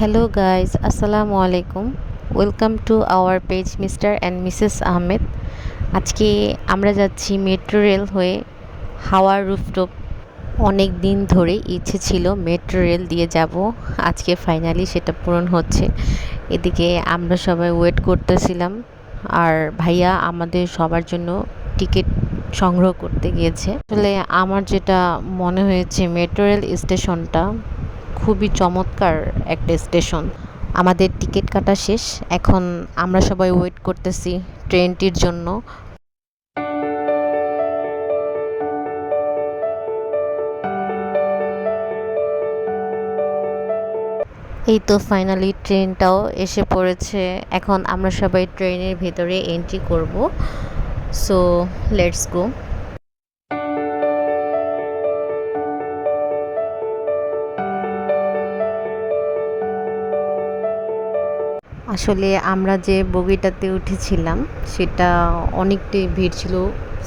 Hello guys আসসালামু আলাইকুম welcome to our page mister and Mrs Ahmed আজকে আমরা যাচ্ছি মেট্রো রেল হয়ে হাওয়ার রুফটপ অনেক দিন ধরে ইচ্ছে ছিল মেট্রো রেল দিয়ে যাব। আজকে ফাইনালি সেটা পূরণ হচ্ছে। এদিকে আমরা সবাই ওয়েট করতেছিলাম। আর ভাইয়া আমাদের সবার জন্য টিকিট সংগ্রহ করতে গিয়েছে। আসলে আমার যেটা মনে হয়েছে মেট্রো রেল স্টেশনটা খুবই চমৎকার একটা স্টেশন। আমাদের টিকিট কাটা শেষ। এখন আমরা সবাই ওয়েট করতেছি ট্রেনটির জন্য। এই তো ফাইনালি ট্রেনটাও এসে পড়েছে। এখন আমরা সবাই ট্রেনের ভেতরে এন্ট্রি করব। সো লেটস গো আসলে আমরা যে বগিটাতে উঠেছিলাম, সেটা অনেকটাই ভিড় ছিল,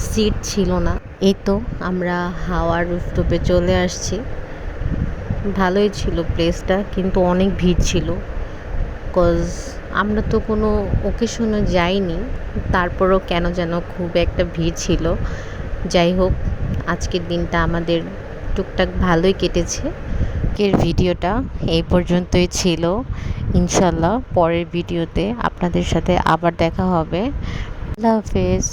সিট ছিল না। এই তো আমরা হাওয়ার রুফটপে চলে আসছি। ভালোই ছিল প্লেসটা কিন্তু অনেক ভিড় ছিল। কজ আমরা তো কোনো ওকেশনে যাইনি, তারপরও কেন যেন খুব একটা ভিড় ছিল। যাই হোক, আজকের দিনটা আমাদের টুকটাক ভালোই কেটেছে। আজকের ভিডিওটা এই পর্যন্তই ছিল। ইনশাল্লাহ পরের ভিডিওতে আপনাদের সাথে আবার দেখা হবে। আল্লাহ হাফেজ।